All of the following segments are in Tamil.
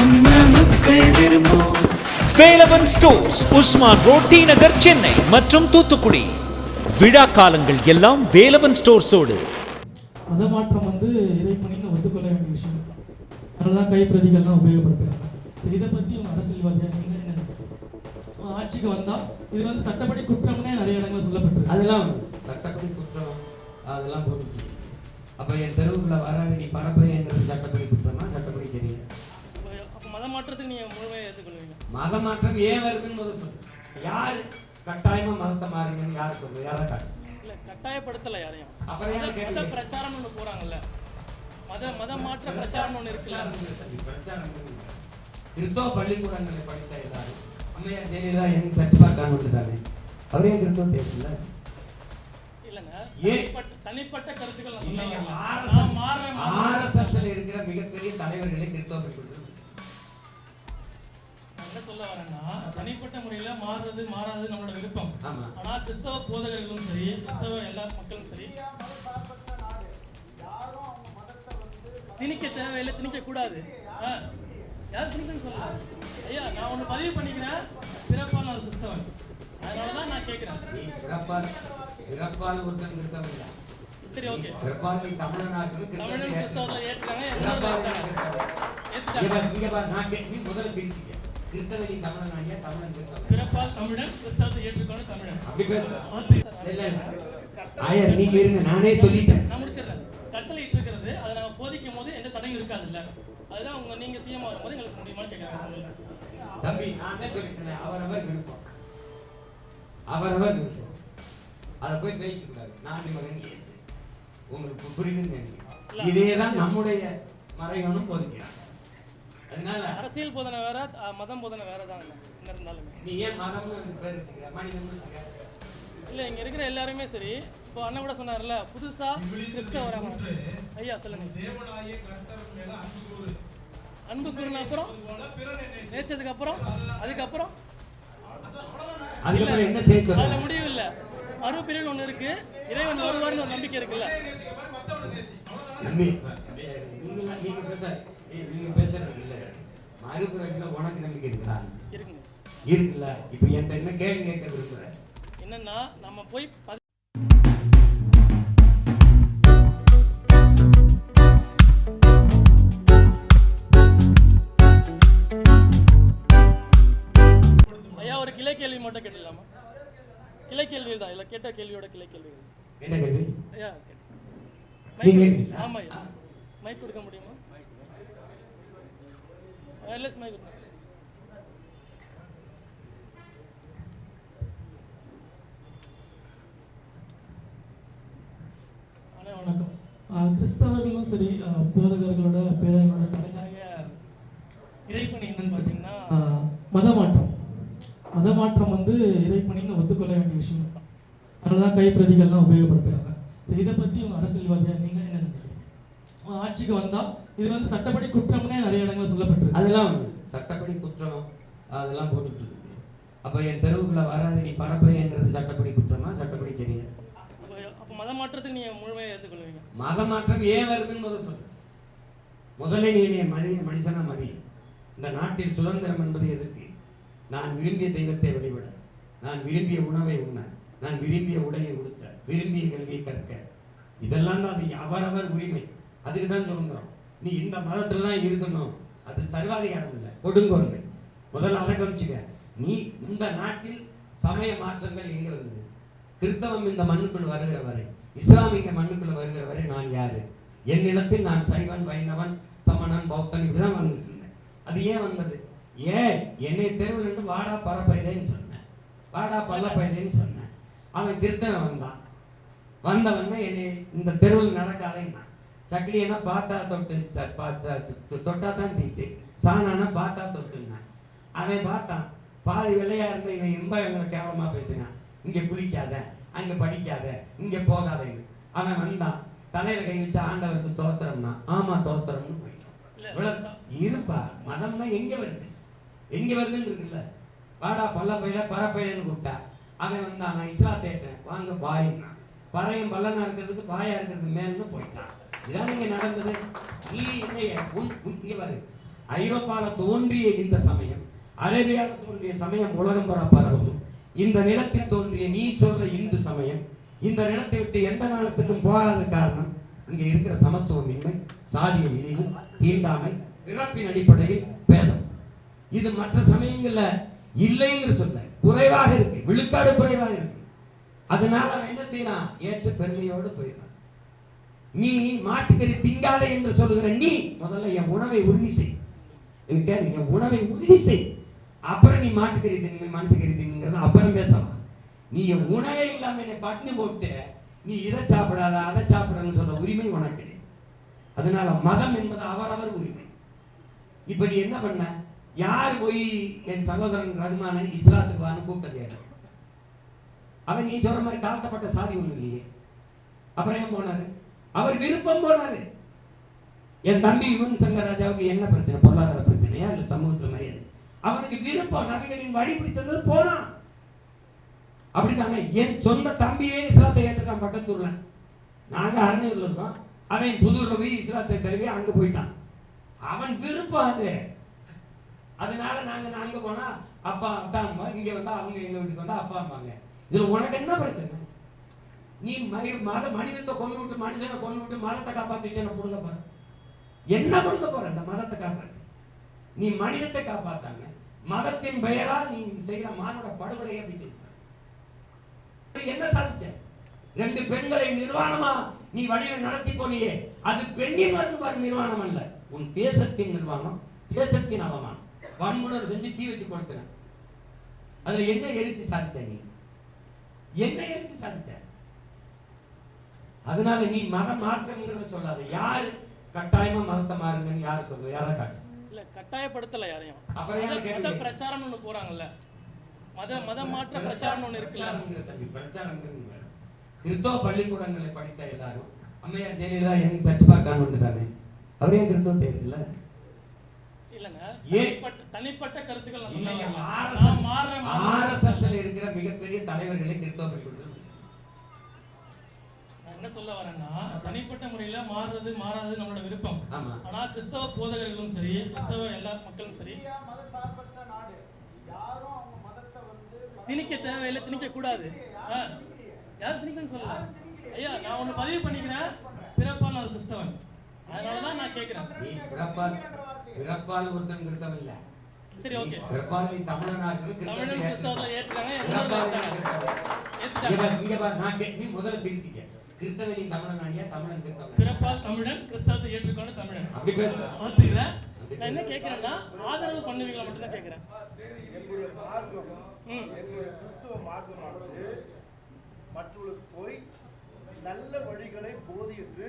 நம்ம மக்கள் விரும்பும் வேலவன் ஸ்டோர்ஸ் உஸ்மான் ரோட் டி நகர் சென்னை மற்றும் தூத்துக்குடி. விழா காலங்கள் எல்லாம் வேலவன் ஸ்டோர்ஸோடு. மதமாற்றம் வந்து இறைப்பணின்னு ஒத்துக்கொள்ள வேண்டிய விஷயம். அதனால தான் கைப்பிரதிகள்லாம் உபயோகப்படுத்துகிறாங்க இதை பற்றி உங்கள் அரசியல்வாதியாக நீங்கள் என்ன? ஆட்சிக்கு வந்தால் இது வந்து சட்டப்படி குற்றம்னே நிறைய இடங்கள் சொல்லப்பட்டிருக்கு. அதெல்லாம் சட்டப்படி குற்றம் அதெல்லாம் போட்டு அப்போ என் தெருவுக்குள்ள வராது நீ பரப்புங்கிறது சட்டப்படி குற்றமா? சட்டப்படி சரியா? அப்போ மதமாற்றத்துக்கு நீங்கள் முழுமையாக ஏற்றுக்கொள்வீங்க மத மாற்றம் ஏன் வருதுன்னு முதல் சொல்லு. யார் கட்டாயமா மதத்தை மாறுங்கன்னு யார் சொல்லுது? யாரா காட்டு? இல்லை கட்டாயப்படுத்தலை யாரையும். அப்புறம் மத கேட்டீங்க? பிரச்சாரம் ஒன்று போகிறாங்கல்ல மத மத மாற்ற பிரச்சாரம் ஒன்று இருக்குல்ல. பிரச்சாரம் கிறிஸ்தவ பள்ளிக்கூடங்களை படித்த எல்லாரும் அம்மையார் ஜெயலலிதா என் சர்டிஃபிகேட் கான்வென்ட் தானே அவரே கிறிஸ்தவ தேவையில்லை? இல்லைங்க. ஏன்? தனிப்பட்ட தனிப்பட்ட கருத்துக்கள் நான் இல்லைங்க, நான் ல இருக்கிற மிகப்பெரிய தலைவர்களை கிறிஸ்தவ பள்ளிக்கூடத்தில் என்ன சொல்ல வரேன்னா தனிப்பட்ட முறையில மாறுறது மாறாதது நம்மளோட விருப்பம். ஆனா கிறிஸ்தவ போதகர்களும் சரி கிறிஸ்தவ எல்லா மக்களும் சரி திணிக்க தேவையில்லை திணிக்க கூடாது யார் திணிக்கன்னு சொல்லல? ஐயா நான் ஒண்ணு பதிவு பண்ணிக்கிறேன். பிறப்பால் நான் கிறிஸ்தவன். அதனாலதான் நான் கேட்கிறேன் பிறப்பால் பிறப்பால் ஒருத்தன் கிறிஸ்தவன் இல்லை. சரி ஓகே. பிறப்பால் தமிழனா கிறிஸ்தவத்தில் பிறப்பால் எல்லாரும் பாரு, நான் நீ முதல்ல. கிறிஸ்தவன் நீ தமிழனாகிய தமிழன் கிறிஸ்தவன். பிறப்பால் தமிழன் கிறிஸ்தவத்தை ஏற்றுக்கொண்டு தமிழன். அப்படி பேசு. ஓகே. இல்ல, இல்ல. ஆயர் நீங்க இருங்க. நானே சொல்லிட்டேன். நான் முடிச்சிடுறேன். கட்டளை இருக்கிறது அதை நாங்கள் போதிக்கும் போது எந்த தடையும் இருக்காதுல்ல. அதுதான் உங்க நீங்க சிஎம் ஆகும்போது எங்களுக்கு முடியுமான்னு கேட்குறாங்க தம்பி நான் தான் சொல்லிட்டேன் அவரவர் விருப்பம். அவரவர் விருப்பம். அதை போய் கூடாது நான் மகன் இயேசு. உங்களுக்கு புரியுதுன்னு நினைக்கிறேன். இதே தான் நம்முடைய மறைவனும் போதிக்கிறான். அதனால அரசியல் போதனை வேற மதம் போதனை வேற தான் என்ன இருந்தாலுமே. நீ ஏன் மதம்னு அதுக்கு பேர் வச்சுக்கிற? மனிதன் வச்சுக்க இல்ல இங்க இருக்கிற எல்லாருமே சரி. இப்போ அண்ணன் கூட சொன்னார்ல புதுசா கிறிஸ்தவ வராங்க ஐயா சொல்லுங்க. அன்பு கூறு. அன்பு கூறின அப்புறம்? நேச்சதுக்கு அப்புறம்? அதுக்கப்புறம்? அதுல முடிவு இல்ல மறுபிரிவு ஒண்ணு இருக்கு. இறைவன் வருவார்னு ஒரு நம்பிக்கை இருக்குல்ல. நம்பி நீங்க நீங்க பேச ஏய், நீங்க பேசுறது இல்ல. மறுபுறத்துல உனக்கு நம்பிக்கை இருக்கா இருக்குங்க. இருக்குல்ல. இப்ப என்கிட்ட என்ன கேள்வி கேட்க விரும்புற என்னன்னா நம்ம போய் ஐயா ஒரு கிளை கேள்வி மட்டும் கேட்டுடலாமா கிளை கேள்வி தான். இல்லை கேட்ட கேள்வியோட கிளை கேள்வி என்ன கேள்வி? ஐயா நீங்க மைக் கேட்டீங்களா? ஆமா ஐயா. மைக் கொடுக்க முடியுமா? கொடுங்க அண்ணா வணக்கம். கிறிஸ்தவர்களும் சரி போதகர்களோட பேரர்களோட தலையாய இறைப்பணி என்னன்னு பார்த்தீங்கன்னா மதமாற்றம். மதமாற்றம் வந்து இறைப்பணின்னு ஒத்துக்கொள்ள வேண்டிய விஷயம். தான் அதனால தான் கைப்பிரதிகள்லாம் உபயோகப்படுத்துகிறாங்க ஸோ இதை பற்றி உங்கள் அரசியல்வாதியாக நீங்கள் என்ன நினைக்கிறீங்க? ஆட்சிக்கு வந்தால் இது வந்து சட்டப்படி குற்றம்னே நிறைய இடங்கள் சொல்லப்பட்டிருக்கு. அதெல்லாம். சட்டப்படி குற்றம் அதெல்லாம் போட்டுட்டு இருக்கு அப்ப என் தெருவுக்குள்ள வராது நீ பரப்புங்கிறது சட்டப்படி குற்றமா சட்டப்படி சரியா? அப்போ அப்போ மதமாற்றத்துக்கு நீங்கள் முழுமையாக ஏற்றுக்கொள்வீங்க மத மாற்றம் ஏன் வருதுன்னு முதல் சொல்லு. முதல்ல நீ என்னை மதி மனுஷனா மதி. இந்த நாட்டில் சுதந்திரம் என்பது எதற்கு? நான் விரும்பிய தெய்வத்தை வழிபட நான் விரும்பிய உணவை உண்ண நான் விரும்பிய உடையை உடுத்த விரும்பிய கல்வியை கற்க. இதெல்லாம் தான் அது அவரவர் உரிமை. அதுக்கு தான் சுதந்திரம். நீ இந்த மதத்தில் தான் இருக்கணும். அது சர்வாதிகாரம் இல்லை. கொடுங்கொன்மை. முதல்ல அதை கவனிச்சுக்க. நீ இந்த நாட்டில் சமய மாற்றங்கள் எங்கே வந்தது? கிறிஸ்தவம் இந்த மண்ணுக்குள் வருகிற வரை இஸ்லாம் இந்த மண்ணுக்குள் வருகிற வரை நான் யாரு? என் நிலத்தில் நான் சைவன் வைணவன் சமணன் பௌத்தன் இப்படிதான் வந்துட்டு இருந்தேன் அது ஏன் வந்தது? ஏன் என்னை தெருவில் இருந்து வாடா பரப்பயிலேன்னு சொன்னேன். வாடா பல்லப்பையிலேன்னு சொன்னேன். அவன் கிறித்தவன் வந்தான். வந்தவன் என்னை இந்த தெருவில் நடக்காதேன்னா சக்கிலியனா பார்த்தா தொட்டு ச- பார்த்தா தொட்டா தான் திட்டு. சாணானா பார்த்தா தொட்டுனான் அவன் பார்த்தான். பாதி வெள்ளையா இருந்த இவன் ரொம்ப எங்களை கேவலமா பேசினான் இங்க குளிக்காத அங்க படிக்காத இங்க போகாதன்னு. அவன் வந்தான். தலையில கை வச்சு ஆண்டவருக்கு தோத்திரம்னா ஆமா தோத்திரம்னு போயிட்டான். இல்ல. இவ்வளவு இருப்பா. மதம்னா எங்க வருது? எங்க வருதுன்னு இருக்குல்ல. வாடா பல்ல பயில பரப்பயிலன்னு கூப்பிட்டா. அவன் வந்தான். நான் இஸ்லா தேட்டேன். வாங்க பாயின்னா பறையும் பல்லனா இருக்கிறதுக்கு பாயா இருக்கிறது மேல்னு போயிட்டான். இதான் இங்க நடந்தது? நீ என்னைய உன் பாரு. ஐரோப்பாவில் தோன்றிய இந்த சமயம் அரேபியாவில் தோன்றிய சமயம் உலகம் வர பரவும் இந்த நிலத்தில் தோன்றிய நீ சொல்ற இந்து சமயம் இந்த நிலத்தை விட்டு எந்த காலத்துக்கும் போகாத காரணம் இங்க இருக்கிற சமத்துவமின்மை சாதிய இழிவு தீண்டாமை பிறப்பின் அடிப்படையில் பேதம். இது மற்ற சமயங்கள்ல இல்லைங்கிற சொல்ல குறைவாக இருக்கு விழுக்காடு குறைவாக இருக்கு. அதனால அவன் என்ன செய்யறான்? ஏற்று பெருமையோடு போயிடறான். நீ மாட்டுக்கறி திங்காத என்று சொல்லுகிற நீ முதல்ல என் உணவை உறுதி செய். எனக்கு என் உணவை உறுதி செய். அப்புறம் நீ மாட்டுக்கறி தின்னு மனசுக்கறி தின்னுங்கிறத அப்புறம் பேசலாம். நீ என் உணவே இல்லாமல் என்னை பட்டினி போட்டு நீ இதை சாப்பிடாத அதை சாப்பிடணும்னு சொல்ற உரிமை உனக்கு கிடையாது அதனால மதம் என்பது அவரவர் உரிமை. இப்ப நீ என்ன பண்ண? யார் போய் என் சகோதரன் ரகுமான இஸ்லாத்துக்கு வான்னு கூப்பிட்டது அவன் நீ சொல்ற மாதிரி தாழ்த்தப்பட்ட சாதி ஒன்று இல்லையே. அப்புறம் ஏன் போனாரு? அவர் விருப்பம் போனாரு. என் தம்பி யுவன் சங்கர் ராஜாவுக்கு என்ன பிரச்சனை? பொருளாதார பிரச்சனையா இல்ல சமூகத்துல மரியாதை? அவனுக்கு விருப்பம் நபிகளின் வழி பிடித்தது போனான் அப்படித்தானே? என் சொந்த தம்பியே இஸ்லாத்தை ஏற்றுக்கான் பக்கத்தூர்ல. நாங்க அரணியூர்ல இருக்கோம். அவன் புதூர்ல போய் இஸ்லாத்தை தழுவி அங்க போயிட்டான். அவன் விருப்பம் அது. அதனால நாங்க அங்க போனா அப்பா அத்தாம்பா இங்க வந்தா அவங்க எங்க வீட்டுக்கு வந்தா அப்பா அம்மாங்க. இதுல உனக்கு என்ன பிரச்சனை? நீ மயி- மத மனிதத்தை கொண்டு விட்டு மனுஷனை கொண்டு விட்டு மதத்தை காப்பாத்திட்டு என்ன புடுங்க போற. என்ன புடுங்க போற? இந்த மதத்தை காப்பாத்து. நீ மனிதத்தை காப்பாத்தாங்க மதத்தின் பெயரால் நீ செய்யற மானோட படுகொலை அப்படி செய்ய என்ன சாதிச்ச? ரெண்டு பெண்களை நிர்வாணமா நீ வடிவ நடத்தி போனியே. அது பெண்ணின் வருவார் நிர்வாணம் அல்ல. உன் தேசத்தின் நிர்வாணம் தேசத்தின் அவமானம். வன்முனர் செஞ்சு தீ வச்சு கொடுத்தன அதுல என்ன எரிச்சு சாதிச்ச நீ? என்ன எரிச்சு சாதிச்ச? அதனால நீ மத மாற்றம்ங்கிறத சொல்லாத. யாரு கட்டாயமா மதத்தை மாறுங்கன்னு யாரு சொல்லுவ யாரா காட்டு. இல்ல கட்டாயப்படுத்தல யாரையும். அப்புறம் கேட்டீங்க? மத பிரச்சாரம்னு ஒண்ணு போறாங்கல்ல. மத மத மாற்ற பிரச்சாரம்னு ஒண்ணு பிரச்சாரம்ங்கிற தம்பி பிரச்சாரம்ங்கிறது வேற. கிறிஸ்தவ பள்ளிக்கூடங்களை படித்த எல்லாரும் அம்மையார் ஜெயலலிதா எங்க சர்ச் கான்வென்ட் தானே? அவரே கிறிஸ்தவ தேர்தல? தனிப்பட்ட கருத்துக்கள். ஆர்எஸ்எஸ்ல இருக்கிற மிகப்பெரிய தலைவர்களை கிறிஸ்தவ பள்ளிக்கூடத்தில் என்ன சொல்ல வரேன்னா தனிப்பட்ட முறையில மாறுறது மாறாதது நம்மளோட விருப்பம். ஆனா கிறிஸ்தவ போதகர்களும் சரி கிறிஸ்தவ எல்லா மக்களும் சரி திணிக்க தேவையில்லை திணிக்க கூடாது. ஆ. யாரும் திணிக்கன்னு சொல்லல. ஐயா நான் ஒண்ணு பதிவு பண்ணிக்கிறேன். பிறப்பால் ஒரு கிறிஸ்தவன். அதனாலதான் நான் கேட்கிறேன் பிறப்பால் பிறப்பால் ஒருத்தன் கிறிஸ்தவன் இல்ல சரி ஓகே. பிறப்பால் நீ தமிழனா இருக்கணும் தமிழன் கிறிஸ்தவத்தை. கிறிஸ்தவன். இங்க நான் கே- நீ முதல்ல திருத்திக்க கிறிஸ்தவன் நீ தமிழனானியா? தமிழன் கிறிஸ்தவன் பிறப்பால் தமிழன் கிறிஸ்தவத்தை ஏற்றுக்கொண்டு தமிழன். அப்படி பேசு ஒத்துக்கிறேன் நான் என்ன கேட்கிறேன்னா ஆதரவு பண்ணுவீங்களா மட்டும் தான் கேட்கிறேன் எங்களுடைய மார்க்கம். எங்களுடைய கிறிஸ்துவ மார்க்கமானது மற்றவர்களுக்கு போய் நல்ல வழிகளை போதிட்டு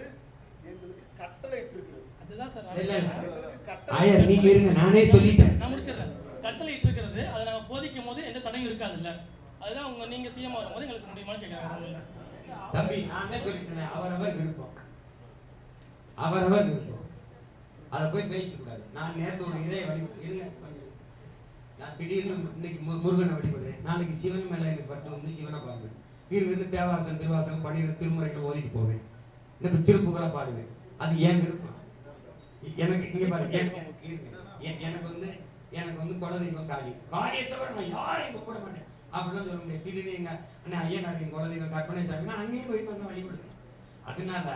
எங்களுக்கு கட்டளையிட்டிருக்கிறது. அதுதான் சார் ஆயர் நீங்க இருங்க நானே சொல்லிட்டேன். நான் முடிச்சிடுறேன். அதை நாங்க போதிக்கும் போது எந்த தடையும் இருக்காதுல்ல அதுதான் உங்க நீங்க சிஎம் வரும்போது எங்களுக்கு முடியுமான்னு கேட்கறேன் தம்பி நானே சொல்லிட்டேன் அவரவர் விருப்பம். அவரவர் விருப்பம். அதை போய் பேசிக்க கூடாது. நான் நேத்து ஒரு இதை வழி இல்லை நான் திடீர்னு இன்னைக்கு முருகனை வழிபடுறேன். நாளைக்கு சிவன் மேல எனக்கு பற்று வந்து சிவனை பார்ப்பேன் தீர்வு தேவாசம் திருவாசகம் பன்னிரு திருமுறைகளை ஓதிட்டு போவேன். இந்த திருப்புகளை பாடுவேன். அது ஏன் விருப்பம். எனக்கு இங்க பாருங்க எனக்கு- எனக்கு வந்து எனக்கு வந்து குலதெய்வம் காளி. காளியை தவிர நான் யாரையும் கூட மாட்டேன். அப்படிலாம் சொல்ல முடியாது. திடீர்னு எங்கள் அண்ணா ஐயனார் என் குலதெய்வம் கற்பனை சாமினா அங்கேயும் போய் வந்து வழிபடுங்க அதனால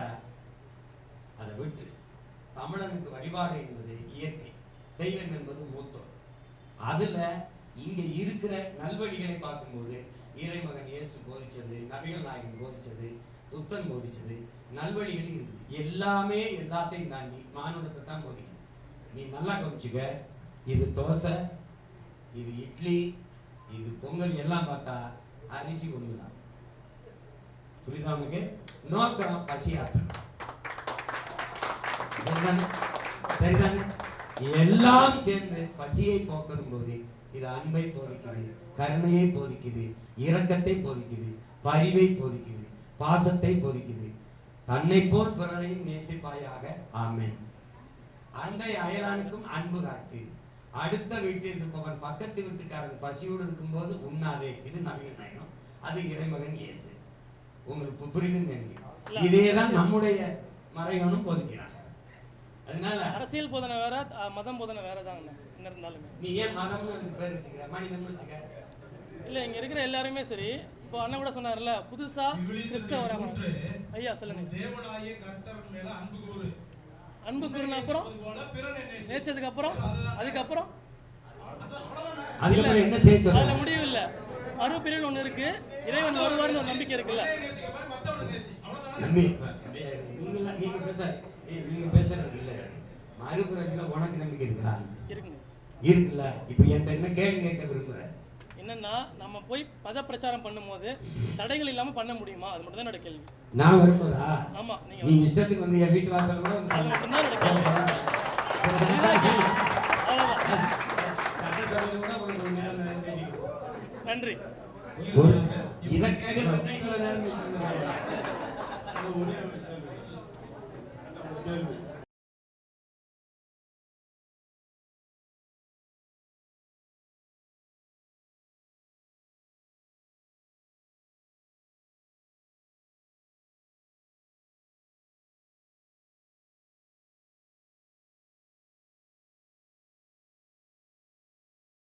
அதை விட்டு தமிழனுக்கு வழிபாடு என்பது இயற்கை. தெய்வம் என்பது மூத்தோர். அதில் இங்கே இருக்கிற நல்வழிகளை பார்க்கும்போது இறைமகன் இயேசு போதிச்சது நபிகள் நாயகன் போதிச்சது புத்தன் போதிச்சது நல்வழிகள் இருக்குது. எல்லாமே எல்லாத்தையும் தாண்டி மானுடத்தை தான் போதிக்கணும் நீ நல்லா கவனிச்சுக்க இது தோசை இது இட்லி இது பொங்கல் எல்லாம் பார்த்தா அரிசி ஒண்ணுதான். புரியுதா உனக்கு நோக்கம் பசி ஆற்றணும் சரிதானே? எல்லாம் சேர்ந்து பசியை போக்கணும் போது இது அன்பை போதிக்குது கருணையை போதிக்குது இரக்கத்தை போதிக்குது பரிவை போதிக்குது பாசத்தை போதிக்குது. தன்னை போல் பிறரையும் நேசிப்பாயாக ஆமேன். அண்டை அயலானுக்கும் அன்பு காட்டு அடுத்த வீட்டில் இருப்பவன் பக்கத்து வீட்டுக்காரன் பசியோடு இருக்கும்போது உண்ணாதே. இது நவீன நயனம். அது இறைமகன் இயேசு. உங்களுக்கு புரியுதுன்னு நினைக்கிறேன். இதே தான் நம்முடைய மறைவனும் போதிக்கிறாங்க அதனால அரசியல் போதனை வேற மதம் போதனை வேற தாங்க. என்ன இருந்தாலுமே. நீ ஏன் மதம்னு அதுக்கு பேர் வச்சுக்கிற? மனிதம்னு வச்சுக்க. இல்ல இங்க இருக்கிற எல்லாருமே சரி. இப்போ அண்ணன் கூட சொன்னார்ல புதுசா கிறிஸ்தவ ஐயா சொல்லுங்க. தேவனாகிய கர்த்தர் மேல அன்பு கூறு. அன்பு கூறின அப்புறம்? நேச்சதுக்கு அப்புறம்? அதுக்கப்புறம்? அதுல முடிவு இல்ல மறுபிரிவு ஒண்ணு இருக்கு. இறைவன் வருவார்னு ஒரு நம்பிக்கை இருக்குல்ல. நீங்க பேச நீங்க பேசுறது இல்ல. மறுபிறவில உனக்கு நம்பிக்கை இருக்கா? இருக்குல்ல. இப்ப என்கிட்ட என்ன கேள்வி கேட்க விரும்புற? என்னன்னா நம்ம போய் பத பிரச்சாரம் பண்ணும்போது தடைகள் இல்லாம பண்ண முடியுமா? அது மட்டும் தான் என்னோட கேள்வி. நான் வரும்போதா ஆமா நீங்க நீ இஷ்டத்துக்கு வந்து என் வீட்டு வாசல் கூட வந்து அது. மட்டும் தான் என்னோட கேள்வி. நன்றி. ஒரு- இதை கேட்கறதுக்கு தான் இவ்வளவு நேரம்